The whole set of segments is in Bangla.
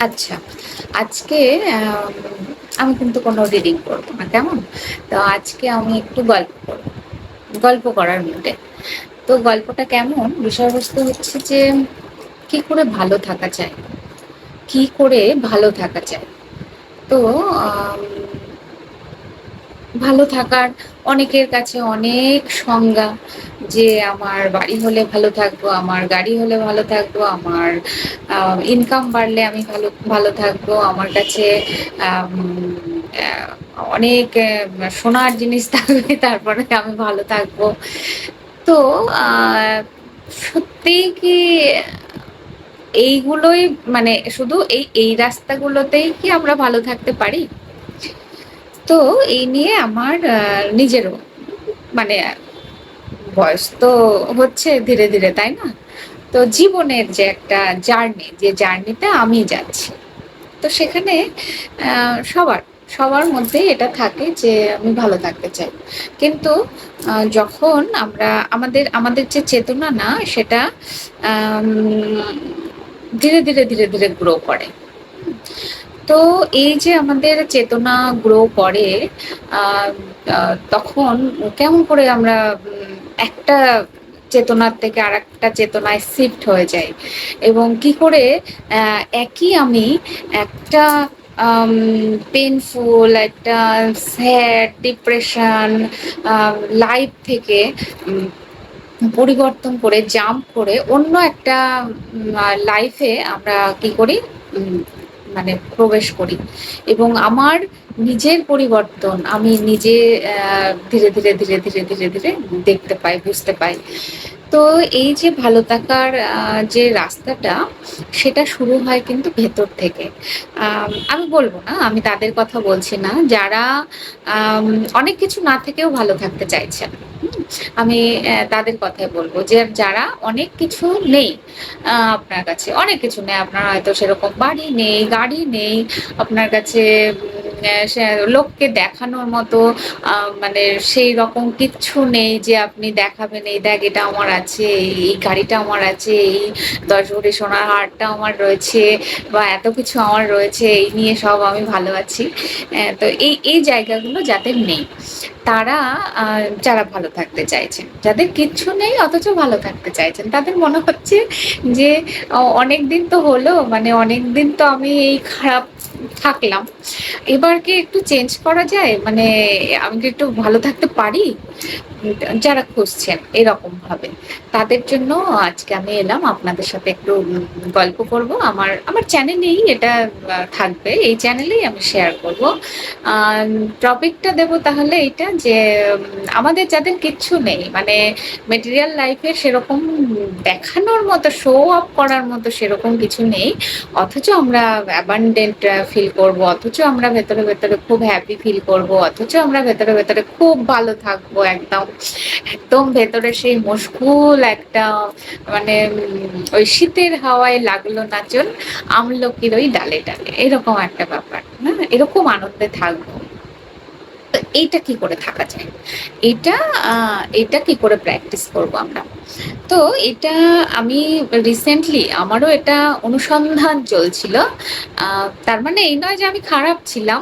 আচ্ছা, আজকে আমি কিন্তু কোনো রিডিং করব না, কেমন? তো আজকে আমি একটু গল্প করব। গল্প করার মুডে। তো গল্পটা কেমন? বিষয়বস্তু হচ্ছে যে, কি করে ভালো থাকা যায়? কি করে ভালো থাকা যায়? তো ভালো থাকার অনেকের কাছে অনেক সংজ্ঞা যে আমার বাড়ি হলে ভালো থাকব, আমার গাড়ি হলে ভালো থাকব, আমার ইনকাম বাড়লে আমি ভালো ভালো থাকব। আমার কাছে অনেক সোনার জিনিস থাকবে তারপরে আমি ভালো থাকব। তো আ সত্যিই কি এইগুলোই মানে শুধু এই, এই রাস্তাগুলোতেই কি আমরা ভালো থাকতে পারি? তো এই নিয়ে আমার নিজেরও মানে বয়স তো হচ্ছে ধীরে, ধীরে, তাই না? তো জীবনের যে একটা জার্নি, যে জার্নিতে আমি যাচ্ছি। তো সেখানে সবার, সবার মধ্যেই এটা থাকে যে আমি ভালো থাকতে চাই। কিন্তু যখন আমরা আমাদের, আমাদের যে চেতনা না সেটা ধীরে, ধীরে, ধীরে, ধীরে গ্রো করে। তো এই যে আমাদের চেতনা গ্রো করে তখন কেমন করে আমরা একটা চেতনার থেকে আরেকটা চেতনায় শিফট হয়ে যাই এবং কি করে একই আমি একটা পেনফুল একটা স্যাড, ডিপ্রেশন লাইফ থেকে পরিবর্তন করে জাম্প করে অন্য একটা লাইফে আমরা কি করি? মানে প্রবেশ করি এবং আমার নিজের পরিবর্তন আমি নিজে ধীরে, ধীরে, ধীরে, ধীরে, ধীরে, ধীরে দেখতে পাই, বুঝতে পাই। তো এই যে ভালো থাকার যে রাস্তাটা সেটা শুরু হয় কিন্তু ভেতর থেকে। আমি বলব না, আমি তাদের কথা বলছি না যারা অনেক কিছু না থেকেও ভালো থাকতে চাইছেন। আমি তাদের কথাই বলব যে যারা অনেক কিছু নেই আপনার কাছে, অনেক কিছু নেই। আপনার হয়তো সেরকম বাড়ি নেই, গাড়ি নেই, আপনার কাছে লোককে দেখানোর মতো মানে সেই রকম কিচ্ছু নেই যে আপনি দেখাবেন, "এই দেখ এটা আমার আছে, এই গাড়িটা আমার আছে, এই ১০ ভরি সোনার হারটা আমার রয়েছে বা এত কিছু আমার রয়েছে, এই নিয়ে সব আমি ভালো আছি।" তো এই, এই জায়গাগুলো যাদের নেই, তারা যারা ভালো থাকতে চাইছেন। যাদের কিচ্ছু নেই অথচ ভালো থাকতে চাইছেন। তাদের মনে হচ্ছে যে অনেক দিন তো হলো, মানে অনেক দিন তো আমি এই খারাপ থাকলাম। এবার কি একটু চেঞ্জ করা যায়? মানে আমি কি একটু ভালো থাকতে পারি? যারা খুঁজছেন এরকমভাবে। তাদের জন্য আজকে আমি এলাম আপনাদের সাথে একটু গল্প করব। আমার, আমার চ্যানেলেই এটা থাকবে। এই চ্যানেলেই আমি শেয়ার করব। টপিকটা দেব তাহলে এইটা যে আমাদের যাদের কিচ্ছু নেই মানে মেটেরিয়াল লাইফে সেরকম দেখানোর মতো শো আপ করার মতো সেরকম কিছু নেই। অথচ আমরা অ্যাবান্ডেন্ট ফিল করব। অথচ আমরা ভেতরে, ভেতরে খুব হ্যাপি ফিল করব। অথচ আমরা ভেতরে, ভেতরে খুব ভালো থাকব একদম। একদম ভেতরে সেই মুশকুল একটা মানে ওই শীতের হাওয়ায় লাগল নাচন আমলকির ওই ডালে, ডালে। এরকম একটা ব্যাপার। হ্যাঁ? এরকম আনন্দে থাকব। এইটা কি করে থাকা যায়? এটা এটা কি করে প্র্যাকটিস করব আমরা? তো এটা আমি রিসেন্টলি আমারও এটা অনুসন্ধান চলছিল। তার মানে এই নয় যে আমি খারাপ ছিলাম।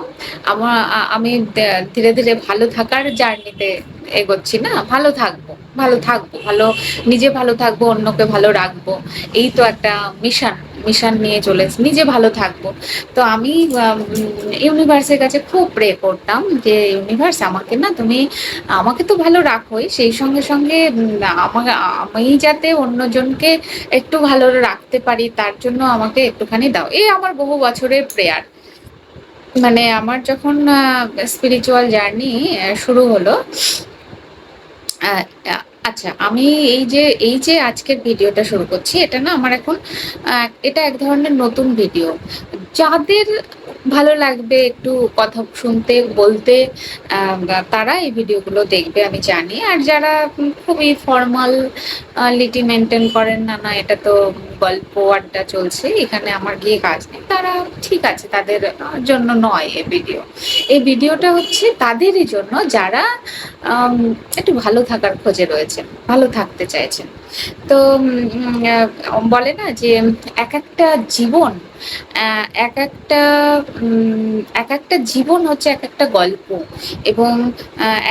আমার আমি ধীরে, ধীরে ভালো থাকার জার্নিতে এগোচ্ছি না। ভালো থাকব, ভালো থাকব। ভালো নিজে ভালো থাকব, অন্যকে ভালো রাখব। এই তো একটা মিশন, মিশন নিয়ে চলেছি। নিজে ভালো থাকব। তো আমি ইউনিভার্সের কাছে খুব প্রে করতাম যে, "ইউনিভার্স আমাকে না তুমি আমাকে তো ভালো রাখোই। সেই সঙ্গে, সঙ্গে উম আমা যাতে অন্যজনকে একটু ভালো রাখতে পারি তার জন্য আমাকে একটুখানি দাও।" এই আমার বহু বছরের প্রেয়ার। মানে আমার যখন স্পিরিচুয়াল জার্নি শুরু হলো আচ্ছা আমি এই যে, এই যে আজকের ভিডিওটা শুরু করছি এটা না আমার এখন এটা এক ধরনের নতুন ভিডিও। যাদের ভালো লাগবে একটু কথা শুনতে, বলতে তারা এই ভিডিওগুলো দেখবে আমি জানি। আর যারা খুবই ফরমাল লিটি মেইনটেইন করেন, না, না এটা তো গল্প আড্ডা চলছে। এখানে আমার গিয়ে কাজ নেই। তারা ঠিক আছে তাদের জন্য নয় এই ভিডিও। এই ভিডিওটা হচ্ছে তাদেরই জন্য যারা একটু ভালো থাকার খোঁজে রয়েছেন, ভালো থাকতে চাইছেন। তো বলে না যে এক একটা জীবন এক একটা এক একটা জীবন হচ্ছে এক একটা গল্প এবং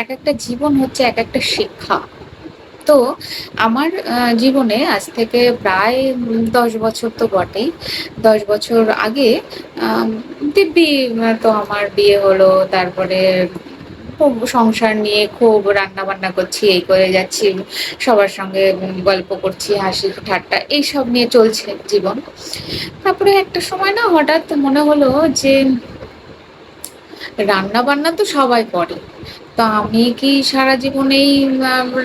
এক একটা জীবন হচ্ছে এক একটা শিক্ষা। তো আমার জীবনে আজ থেকে প্রায় দশ বছর তো বটেই। ১০ বছর আগে দিব্যি তো আমার বিয়ে হলো। তারপরে খুব সংসার নিয়ে খুব রান্না-বান্না করছি, এই করে যাচ্ছি। সবার সঙ্গে গল্প করছি, হাসি ঠাট্টা এইসব নিয়ে চলছে জীবন। তারপরে একটা সময় না হঠাৎ মনে হলো যে রান্না-বান্না তো সবাই করে। তো আমি কি সারা জীবন এই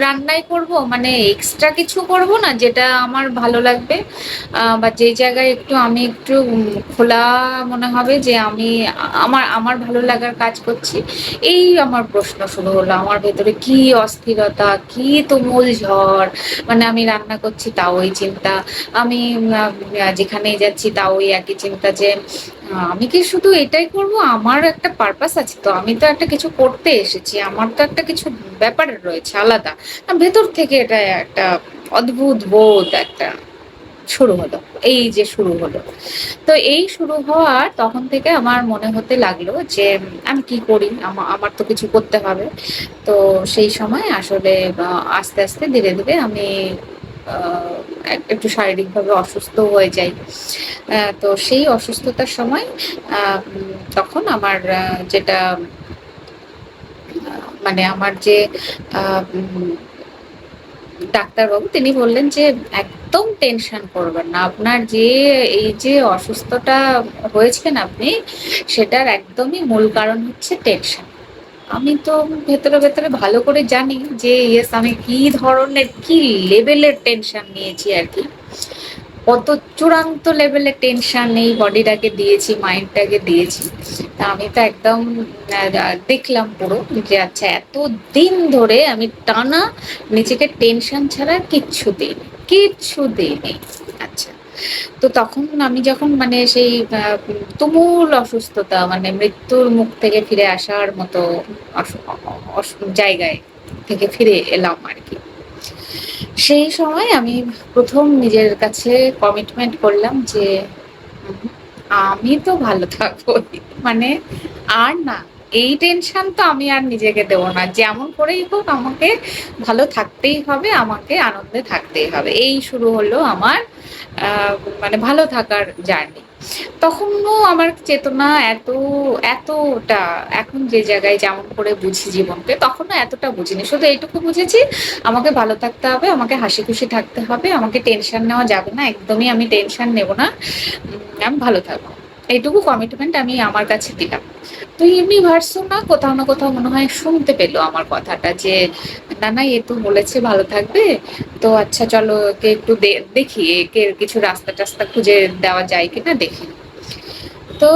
রান্নাই করব? মানে এক্সট্রা কিছু করব না যেটা আমার ভালো লাগবে? বা যেই জায়গায় একটু আমি একটু খোলা মনে হবে যে আমি আমার আমার ভালো লাগার কাজ করছি। এই আমার প্রশ্ন শুরু হলো। আমার ভেতরে কি অস্থিরতা, কি তুমুল ঝড়। মানে আমি রান্না করছি তাও এই চিন্তা। আমি যেখানেই যাচ্ছি তাও ওই একই চিন্তা যে আমি কি শুধু এটাই করব? আমার একটা পারপাস আছে তো। আমি তো একটা কিছু করতে এসেছি। আমার তো একটা কিছু ব্যাপার রয়েছে আলাদা। ভেতর থেকে এটা একটা অদ্ভুত বোধ একটা শুরু হলো। এই যে শুরু হলো। তো এই শুরু হওয়ার তখন থেকে আমার মনে হতে লাগল যে আমি কি করি? আমার তো কিছু করতে হবে। তো সেই সময় আসলে আস্তে, আস্তে ধীরে, ধীরে আমি একটু শারীরিকভাবে অসুস্থ হয়ে যাই। তো সেই অসুস্থতার সময় তখন আমার যেটা মানে আমার যে ডাক্তারবাবু তিনি বললেন যে, "একদম টেনশন করবেন না। আপনার যে এই যে অসুস্থতা হয়েছেন আপনি, সেটার একদমই মূল কারণ হচ্ছে টেনশন।" আমি তো ভেতরে, ভেতরে ভালো করে জানি যে ইয়েস আমি কি ধরনের কি লেভেলের টেনশন নিয়েছি আর কি কত চূড়ান্ত লেভেলের টেনশন এই বডিটাকে দিয়েছি, মাইন্ডটাকে দিয়েছি। তা আমি তো একদম দেখলাম পুরো যে আচ্ছা এত দিন ধরে আমি টানা নিজেকে টেনশন ছাড়া কিচ্ছু দিইনি। কিচ্ছু দিইনি। আচ্ছা। তো তখন আমি যখন মানে সেই তুমুল অসুস্থতা মানে মৃত্যুর মুখ থেকে ফিরে আসার মতো জায়গায় থেকে ফিরে এলাম আর কি সেই সময় আমি প্রথম নিজের কাছে কমিটমেন্ট করলাম যে, আমি তো ভালো থাকব মানে আর না। এই টেনশন তো আমি আর নিজেকে দেব না। যেমন করেই হোক আমাকে ভালো থাকতেই হবে, আমাকে আনন্দে থাকতেই হবে। এই শুরু হলো আমার মানে ভালো থাকার জার্নি। তখনও আমার চেতনা এত এতটা এখন যে জায়গায় যেমন করে বুঝি জীবনকে, তখনও এতটা বুঝিনি। শুধু এইটুকু বুঝেছি আমাকে ভালো থাকতে হবে, আমাকে হাসি খুশি থাকতে হবে, আমাকে টেনশন নেওয়া যাবে না। একদমই আমি টেনশন নেব না। আমি ভালো থাকব। এইটুকু কমিটমেন্ট আমি আমার কাছে দিলাম। তো ইউনিভার্সও না কোথাও না কোথাও মনে হয় শুনতে পেল আমার কথাটা যে, "না, না এ তো বলেছে ভালো থাকবে। তো আচ্ছা চলো একে একটু দেখি একে কিছু রাস্তা-টাস্তা খুঁজে দেওয়া যায় কিনা দেখি।" তো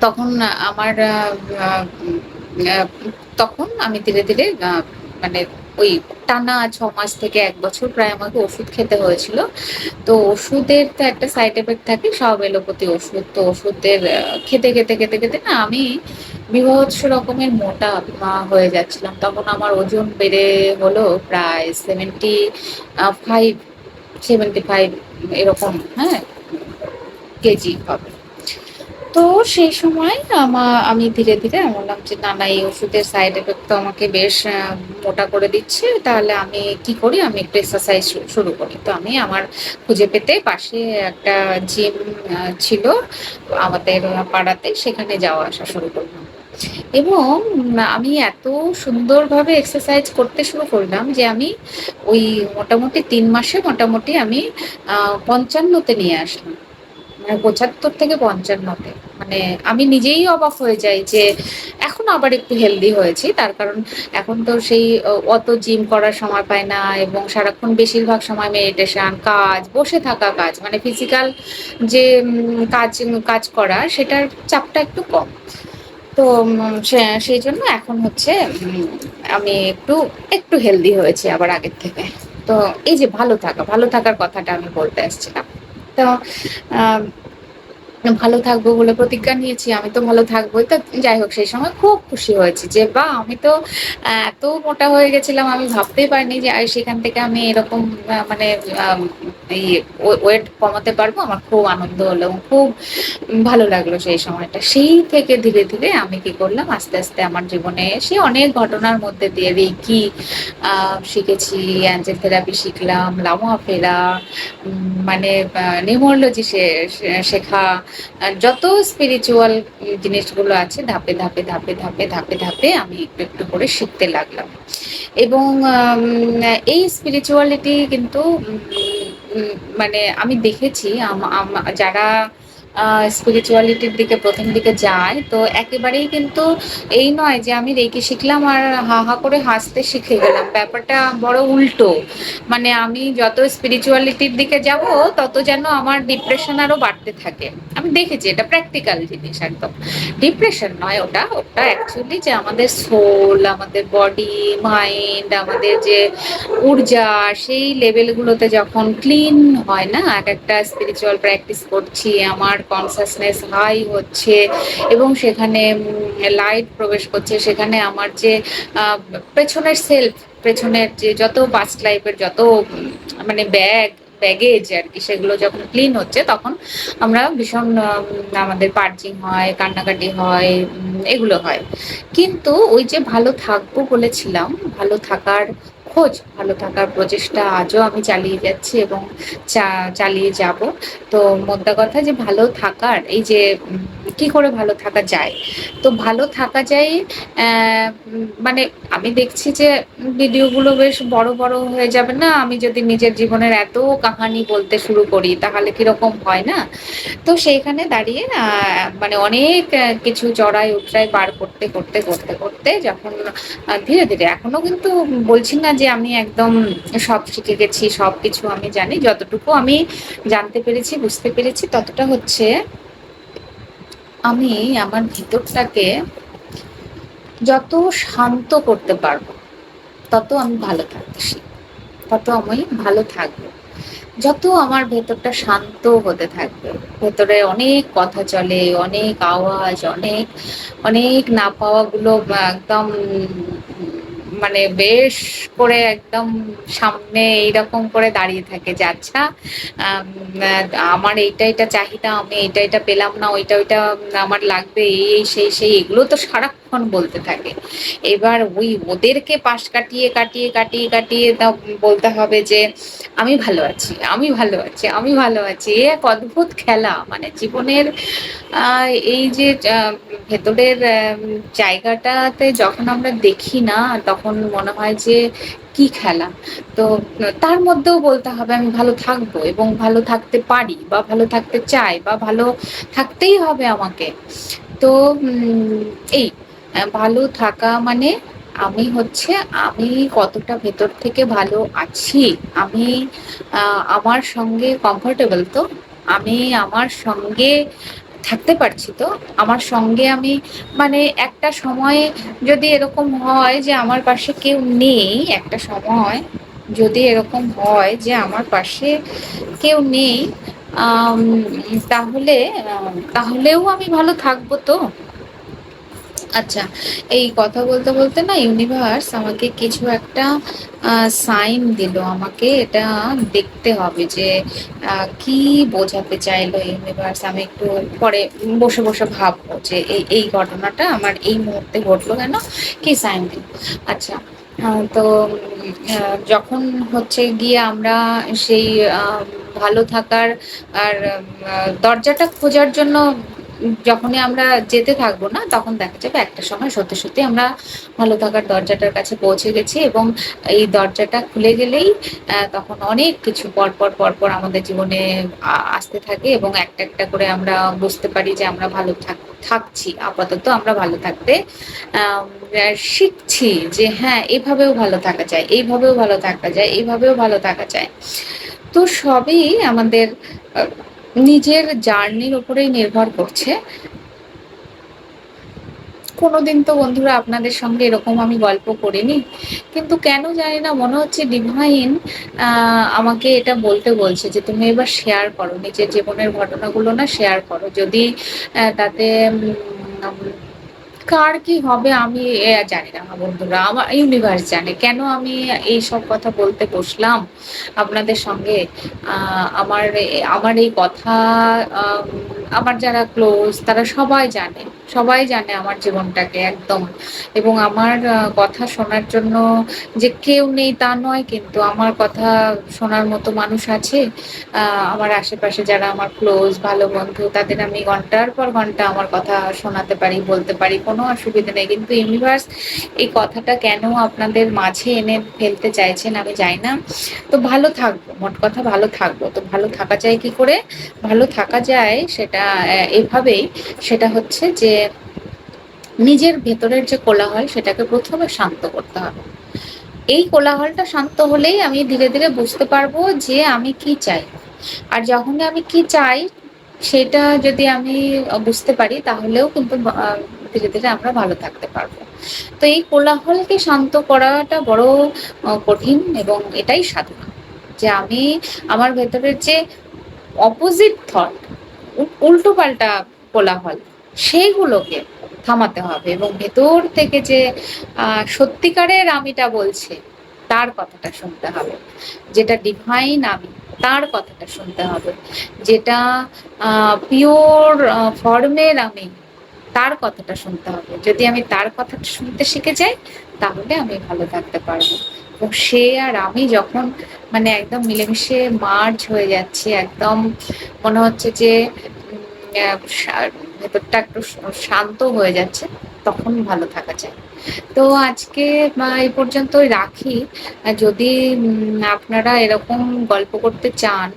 তখন আমার তখন আমি ধীরে, ধীরে মানে ওই টানা ছ মাস থেকে এক বছর প্রায় আমাকে ওষুধ খেতে হয়েছিল। তো ওষুধের তো একটা সাইড এফেক্ট থাকে সব এলোপ্যাথি ওষুধ। তো ওষুধের খেতে, খেতে, খেতে, খেতে না আমি বীভৎস রকমের মোটা হয়ে যাচ্ছিলাম। তখন আমার ওজন বেড়ে হলো প্রায় সেভেন্টি ফাইভ সেভেন্টি ফাইভ এরকম, হ্যাঁ? কেজি হবে। তো সেই সময় আমা আমি ধীরে, ধীরে আমি বললাম যে, "না, না এই ওষুধের সাইড এফেক্ট তো আমাকে বেশ মোটা করে দিচ্ছে। তাহলে আমি কি করি? আমি একটু এক্সারসাইজ শুরু করি।" তো আমি আমার খুঁজে পেতে পাশে একটা জিম ছিল আমাদের পাড়াতে, সেখানে যাওয়া আসা শুরু করলাম। এবং আমি এত সুন্দরভাবে এক্সারসাইজ করতে শুরু করলাম যে আমি ওই মোটামুটি তিন মাসে মোটামুটি আমি পঞ্চান্নতে নিয়ে আসলাম। মানে ৭৫ থেকে ৫৫ তে। মানে আমি নিজেই অবাক হয়ে যাই যে এখন আবার একটু হেলদি হয়েছি। তার কারণ এখন তো সেই অত জিম করার সময় পায় না এবং সারাক্ষণ বেশিরভাগ সময় মেডিটেশন, কাজ, বসে থাকা কাজ মানে ফিজিক্যাল যে কাজ কাজ করা সেটার চাপটা একটু কম। তো উম সে সেইজন্য এখন হচ্ছে আমি একটু, একটু হেলদি হয়েছি আবার আগের থেকে। তো এই যে ভালো থাকা, ভালো থাকার কথাটা আমি বলতে আসছিলাম। তো আ ভালো থাকব বলে প্রতিজ্ঞা নিয়েছি, আমি তো ভালো থাকবোই। তো যাই হোক, সেই সময় খুব খুশি হয়েছি যে, বা, আমি তো এত মোটা হয়ে গেছিলাম, আমি ভাবতেই পারিনি যে সেখান থেকে আমি এরকম মানে এই ওয়েট কমাতে পারব। আমার খুব আনন্দ হলো খুব ভালো লাগল সেই সময়টা। সেই থেকে ধীরে ধীরে আমি কি করলাম, আস্তে আস্তে আমার জীবনে এসে অনেক ঘটনার মধ্যে দিয়ে রেকি শিখেছি, অ্যাঞ্জেল থেরাপি শিখলাম, লামা ফেরা মানে নিউমোলজি শেখা যত স্পিরিচুয়াল জিনিসগুলো আছে, ধাপে ধাপে ধাপে ধাপে ধাপে ধাপে আমি একটু একটু করে শিখতে লাগলাম। এবং এই স্পিরিচুয়ালিটি কিন্তু মানে আমি দেখেছি যারা স্পিরিচুয়ালিটির দিকে, প্রথম দিকে যায়। তো একেবারেই কিন্তু এই নয় যে আমি রেখে শিখলাম আর হা হা করে হাসতে শিখে গেলাম। ব্যাপারটা বড় উল্টো। মানে আমি যত স্পিরিচুয়ালিটির দিকে যাব, তত যেন আমার ডিপ্রেশন আরও বাড়তে থাকে। আমি দেখেছি, এটা প্র্যাকটিক্যাল জিনিস একদম। ডিপ্রেশন নয় ওটা। ওটা অ্যাকচুয়ালি যে আমাদের সোল আমাদের বডি মাইন্ড আমাদের যে ঊর্জা, সেই লেভেলগুলোতে যখন ক্লিন হয় না, এক একটা স্পিরিচুয়াল প্র্যাকটিস করছি, আমার কনসাসনেস হাই হচ্ছে এবং সেখানে লাইট প্রবেশ করছে। সেখানে আমার যে পেছনের সেলফ পেছনের যে যত পাস্ট লাইফের যত মানে ব্যাগ ব্যাগেজ আর কি, সেগুলো যখন ক্লিন হচ্ছে, তখন আমরা ভীষণ আমাদের পার্জিং হয়, কান্নাকাটি হয় এগুলো হয়। কিন্তু ওই যে ভালো থাকব বলেছিলাম, ভালো থাকার খোঁজ, ভালো থাকার প্রচেষ্টা আজও আমি চালিয়ে যাচ্ছি এবং চালিয়ে যাব। তো মোদ্দা কথা যে ভালো থাকার, এই যে কি করে ভালো থাকা যায়? তো ভালো থাকা যায় মানে আমি দেখছি যে ভিডিওগুলো বেশ বড় বড় হয়ে যাবে না? আমি যদি নিজের জীবনের এত কাহানি বলতে শুরু করি, তাহলে কীরকম হয় না? তো সেইখানে দাঁড়িয়ে মানে অনেক কিছু চড়াই উতরাই পার করতে করতে করতে করতে যখন ধীরে ধীরে, এখনও কিন্তু বলছি না যে আমি একদম সব শিখে গেছি, সব কিছু আমি জানি, যতটুকু আমি জানতে পেরেছি, বুঝতে পেরেছি, ততটা হচ্ছে আমি আমার ভিতরটাকে যত শান্ত করতে পারব, তত আমি ভালো থাকতে শিখব, তত আমি ভালো থাকব। যত আমার ভেতরটা শান্ত হতে থাকবে, ভেতরে অনেক কথা চলে, অনেক আওয়াজ, অনেক অনেক না পাওয়াগুলো একদম মানে বেশ করে একদম সামনে এইরকম করে দাঁড়িয়ে থাকে যে আচ্ছা আমার এইটা এটা চাহিদা, আমি এইটা এটা পেলাম না, ওইটা ওইটা আমার লাগবে এই, সেই সেই, এগুলো তো সারাক্ষণ বলতে থাকে। এবার ওই ওদেরকে পাশ কাটিয়ে কাটিয়ে কাটিয়ে কাটিয়ে তা বলতে হবে যে, আমি ভালো আছি, আমি ভালো আছি, আমি ভালো আছি, এ এক অদ্ভুত খেলা। মানে জীবনের এই যে ভেতরের জায়গাটাতে যখন আমরা দেখি না, তখন মনে হয় যে, কি খেলা? তো তার মধ্যেও বলতে হবে, আমি ভালো থাকব এবং ভালো থাকতে পারি বা ভালো থাকতে চাই বা ভালো থাকতেই হবে আমাকে। তো এই ভালো থাকা মানে আমি হচ্ছে, আমি কতটা ভেতর থেকে ভালো আছি, আমি আমার সঙ্গে কমফোর্টেবল তো, আমি আমার সঙ্গে থাকতে পারছি তো, আমার সঙ্গে আমি মানে একটা সময়ে যদি এরকম হয় যে আমার পাশে কেউ নেই, একটা সময় যদি এরকম হয় যে আমার পাশে কেউ নেই তাহলে তাহলেও আমি ভালো থাকব তো। আচ্ছা এই কথা বলতে বলতে না ইউনিভার্স আমাকে কিছু একটা সাইন দিল। আমাকে এটা দেখতে হবে যে কি বোঝাতে চাইলো ইউনিভার্স আমি একটু পরে বসে বসে ভাববো যে, এই এই ঘটনাটা আমার এই মুহূর্তে ঘটলো কেন? কি সাইন দিল? আচ্ছা তো যখন হচ্ছে গিয়ে আমরা সেই ভালো থাকার আর দরজাটা খোঁজার জন্য যখনই আমরা যেতে থাকব না, তখন দেখা যাবে একটা সময় সত্যি সত্যি আমরা ভালো থাকার দরজাটার কাছে পৌঁছে গেছি এবং এই দরজাটা খুলে গেলেই তখন অনেক কিছু পরপর পরপর আমাদের জীবনে আসতে থাকে এবং একটা একটা করে আমরা বুঝতে পারি যে আমরা ভালো থাক, থাকছি, আপাতত আমরা ভালো থাকতে শিখছি যে হ্যাঁ এভাবেও ভালো থাকা যায়, এইভাবেও ভালো থাকা যায়, এইভাবেও ভালো থাকা যায়। তো সবই আমাদের নিজের জার্নির উপরেই নির্ভর করছে। কোনোদিন তো বন্ধুরা আপনাদের সঙ্গে এরকম আমি গল্প করিনি, কিন্তু কেন জানি না মনে হচ্ছে ডিভাইন আমাকে এটা বলতে বলছে যে তুমি এবার শেয়ার করো, নিজের জীবনের ঘটনাগুলো না শেয়ার করো। যদি তাতে কার কি হবে আমি জানি না বন্ধুরা। আমার ইউনিভার্স জানে। কেন আমি এই সব কথা বলতে বসলাম আপনাদের সঙ্গে? আমার আমার এই কথা আমার যারা ক্লোজ তারা সবাই জানে। সবাই জানে আমার জীবনটাকে একদম। এবং আমার কথা শোনার জন্য যে কেউ নেই তা নয়, কিন্তু আমার কথা শোনার মতো মানুষ আছে আমার আশেপাশে যারা আমার ক্লোজ ভালো বন্ধু, তাদের আমি ঘণ্টার পর ঘণ্টা আমার কথা শোনাতে পারি, বলতে পারি, কোনো অসুবিধা নেই। কিন্তু ইউনিভার্স এই কথাটা কেন আপনাদের মাঝে এনে ফেলতে চাইছেন আমি যাই না। তো ভালো থাকব, মোট কথা ভালো থাকব। তো ভালো থাকা যায় কি করে? ভালো থাকা যায় সেটা এভাবেই। সেটা হচ্ছে যে নিজের ভেতরের যে কোলাহল, সেটাকে প্রথমে শান্ত করতে হবে। এই কোলাহলটা শান্ত হলেই আমি ধীরে ধীরে বুঝতে পারব যে আমি কি চাই। আর যখনই আমি কি চাই, সেটা যদি আমি বুঝতে পারি, তাহলেও কিন্তু ধীরে ধীরে আমরা ভালো থাকতে পারব। তো এই কোলাহলকে শান্ত করাটা বড় কঠিন এবং এটাই সাধনা। যে আমি আমার ভেতরের যে অপোজিট থট উল্টো পাল্টা কোলাহল সেইগুলোকে থামাতে হবে এবং ভেতর থেকে যে সত্যিকারের আমিটা বলছে, তার কথাটা শুনতে হবে। যেটা ডিভাইন আমি, তার কথাটা শুনতে হবে। যেটা পিওর ফর্মের আমি, তার কথাটা শুনতে হবে। যদি আমি তার কথাটা শুনতে শিখে যাই, তাহলে আমি ভালো থাকতে পারব। এবং সে আর আমি যখন মানে একদম মিলেমিশে মার্চ হয়ে যাচ্ছে, একদম মনে হচ্ছে যে ভেতরটা একটু শান্ত হয়ে যাচ্ছে তখন ভালো থাকা যায়। তো আজকে এই পর্যন্ত রাখি। যদি আপনারা এরকম গল্প করতে চান,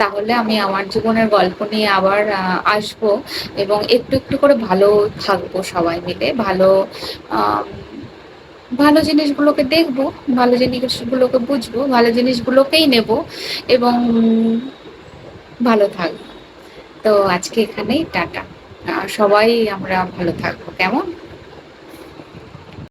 তাহলে আমি আমার জীবনের গল্প নিয়ে আবার আসব এবং একটু একটু করে ভালো থাকব সবাই মিলে। ভালো ভালো জিনিসগুলোকে দেখব, ভালো জিনিসগুলোকে বুঝব, ভালো জিনিসগুলোকেই নেব এবং ভালো থাকব। তো আজকে এখানেই, টাটা। সবাই আমরা ভালো থাকব। কেমন?